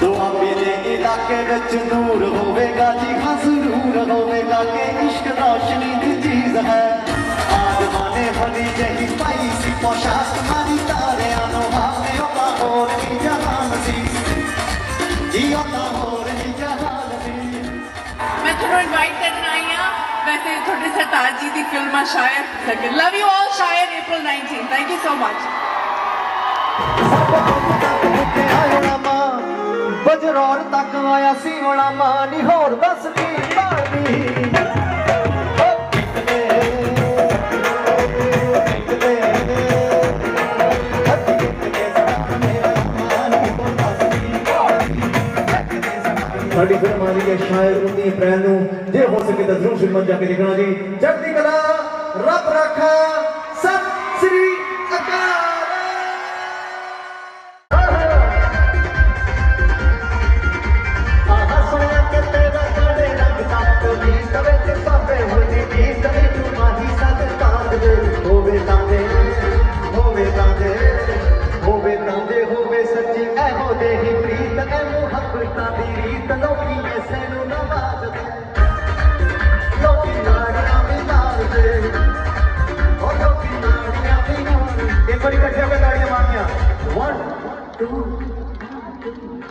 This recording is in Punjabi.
ਦੁਆਬੇ ਦੇ ਇਲਾਕੇ ਵਿੱਚ ਨੂਰ ਹੋਵੇਗਾ ਜੀ ਹਸਰੂਰ ਹੋਵੇਗਾ ਕਿ ਇਸ਼ਕ ਰੋਸ਼ਨੀ ਦੀ ਚੀਜ਼ ਹੈ ਆਦਮਾਂ ਨੇ ਫੜੀ ਜਹੀ ਪਾਈ ਸੀ ਪੋਸ਼ਾਕ ਮਾਰੀ ਤਾਰਿਆਂ ਨੂੰ ਹਾਸੇ ਉਹਦਾ ਹੋਰ ਹੀ ਜਹਾਨ ਸੀ ਜੀ ਉਹਦਾ ਹੋਰ ਹੀ ਜਹਾਨ ਸੀ ਮੈਂ ਤੁਹਾਨੂੰ ਇਨਵਾਈਟ ਕਰਨ ਆਈ ਆ ਵੈਸੇ ਤੁਹਾਡੇ ਸਰਤਾਜ ਜੀ ਦੀ ਫਿਲਮ ਆ ਸ਼ਾਇਦ love you all April 19 thank you so much ਬਜਰੌਰ ਤੱਕ ਆਇਆ ਸੀ, ਹੋਣਾ ਮਾਂ ਨਹੀਂ ਹੋਰ ਦੱਸ ਕੀ ਬਾਣੀ ਸਾਡੀ ਫਿਲਮ ਆ ਰਹੀ ਹੈ ਸ਼ਾਇਦ 19 ਅਪ੍ਰੈਲ ਨੂੰ, ਜੇ ਹੋ ਸਕੇ ਤਾਂ ਜ਼ਰੂਰ ਫਿਲਮ ਜਾ ਕੇ ਦੇਖਣਾ ਜੀ। ਚੜ੍ਹਦੀ ਕਲਾ, ਰੱਬ ਰੱਖਾ। ਮੁਹੱਬਤਾਂ ਦੀ ਰੀਤ ਲੋਕੀ ਐਸੇ ਨੂੰ ਨਵਾਜ਼ਦੇ ਲੋਕੀ ਨਾੜੀਆਂ ਵੀ ਮਾਰਦੇ। ਉਹ ਲੋਕੀ ਨਾੜੀਆਂ ਵੀ ਮਾਰਦੇ। ਇੱਕ ਵਾਰੀ ਇਕੱਠੇ ਹੋ ਕੇ ਤਾੜੀਆਂ ਮਾਰਨੀਆਂ। 1 2 ਚਾਂਦਣੀ